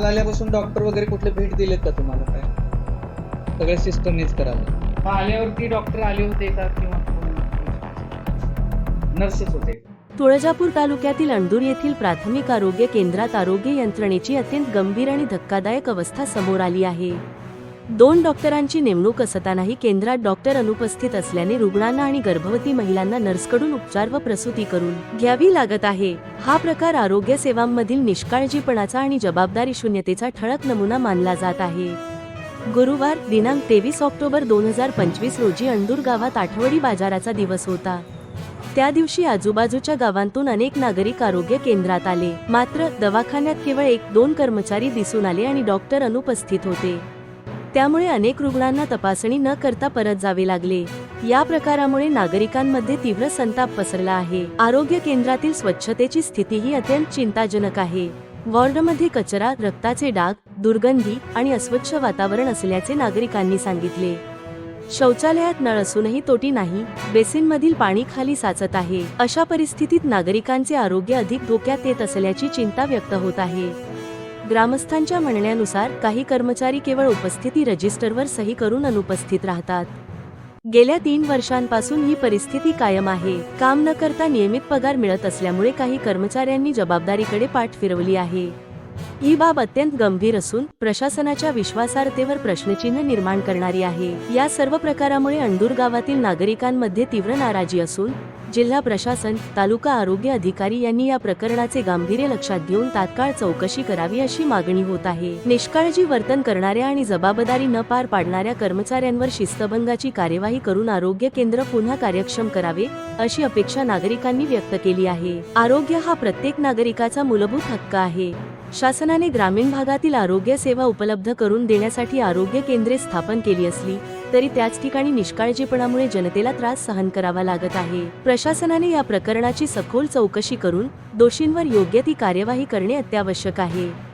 काल आल्यापासून डॉक्टर वगैरे कुठले भेट दिलेत का तुम्हाला काय? सगळं सिस्टमनीच करावं मग आल्यावरती डॉक्टर आले होते का किंवा नर्सेस होते? तुळजापूर तालुक्यातील अंडूर येथील प्राथमिक आरोग्य केंद्रात आरोग्य यंत्रणेची अत्यंत गंभीर आणि धक्कादायक अवस्था समोर आली आहे. दोन डॉक्टरांची नेमणूक असतानाही केंद्रात डॉक्टर अनुपस्थित असल्याने रुग्णांना आणि गर्भवती महिलांना नर्सकडून उपचार व प्रसूती करून घ्यावी लागत आहे. हा प्रकार आरोग्य सेवांमधील निष्काळजीपणाचा आणि जबाबदारी शून्यतेचा ठळक नमुना मानला जात आहे. गुरुवार दिनांक तेवीस ऑक्टोबर दोन हजार पंचवीस रोजी अंडूर गावात आठवडी बाजाराचा दिवस होता. त्या दिवशी आजूबाजूच्या गावांतून अनेक नागरिक आरोग्य केंद्रात आले. मात्र दवाखान्यात केवळ एक दोन कर्मचारी दिसून आले आणि डॉक्टर अनुपस्थित होते. त्यामुळे अनेक रुग्णांना तपासणी न करता परत जावे लागले. या प्रकारामुळे नागरिकांमध्ये तीव्र संताप पसरला आहे. आरोग्य केंद्रातील स्वच्छतेची स्थितीही अत्यंत चिंताजनक आहे. वॉर्डमध्ये कचरा रक्ताचे डाग दुर्गंधी आणि अस्वच्छ वातावरण असल्याचे नागरिकांनी सांगितले. शौचालयात नळ असूनही तोटी नाही बेसिनमधील पाणी खाली साचत आहे. अशा परिस्थितीत नागरिकांचे आरोग्य अधिक धोक्यात येत असल्याची चिंता व्यक्त होत आहे. ग्रामस्थांच्या म्हणण्यानुसार काही कर्मचारी केवळ उपस्थिती रजिस्टरवर सही करून अनुपस्थित राहतात. गेल्या तीन वर्षांपासून ही परिस्थिती कायम आहे. काम न करता नियमित पगार मिळत असल्यामुळे काही कर्मचाऱ्यांनी जबाबदारीकडे पाठ फिरवली आहे. ही बाब अत्यंत गंभीर असून प्रशासनाच्या विश्वासार्हतेवर प्रश्नचिन्ह निर्माण करणारी आहे. या सर्व प्रकारामुळे अंडूर गावातील नागरिकांमध्ये तीव्र नाराजी असून जिल्हा प्रशासन तालुका आरोग्य अधिकारी यांनी या प्रकरणाचे गांभीर्य लक्षात घेऊन तात्काळ चौकशी करावी अशी मागणी होत आहे. निष्काळजी वर्तन करणाऱ्या आणि जबाबदारी न पार पाडणाऱ्या कर्मचाऱ्यांवर शिस्तभंगाची कार्यवाही करून आरोग्य केंद्र पुन्हा कार्यक्षम करावे अशी अपेक्षा नागरिकांनी व्यक्त केली आहे. आरोग्य हा प्रत्येक नागरिकाचा मूलभूत हक्क आहे. शासनाने ग्रामीण भागातील आरोग्य सेवा उपलब्ध करून देण्यासाठी आरोग्य केंद्रे स्थापन केली असली तरी त्याच ठिकाणी निष्काळजीपणामुळे जनतेला त्रास सहन करावा लागत आहे. प्रशासनाने या प्रकरणाची सखोल चौकशी करून दोषींवर योग्य ती कार्यवाही करणे अत्यावश्यक आहे.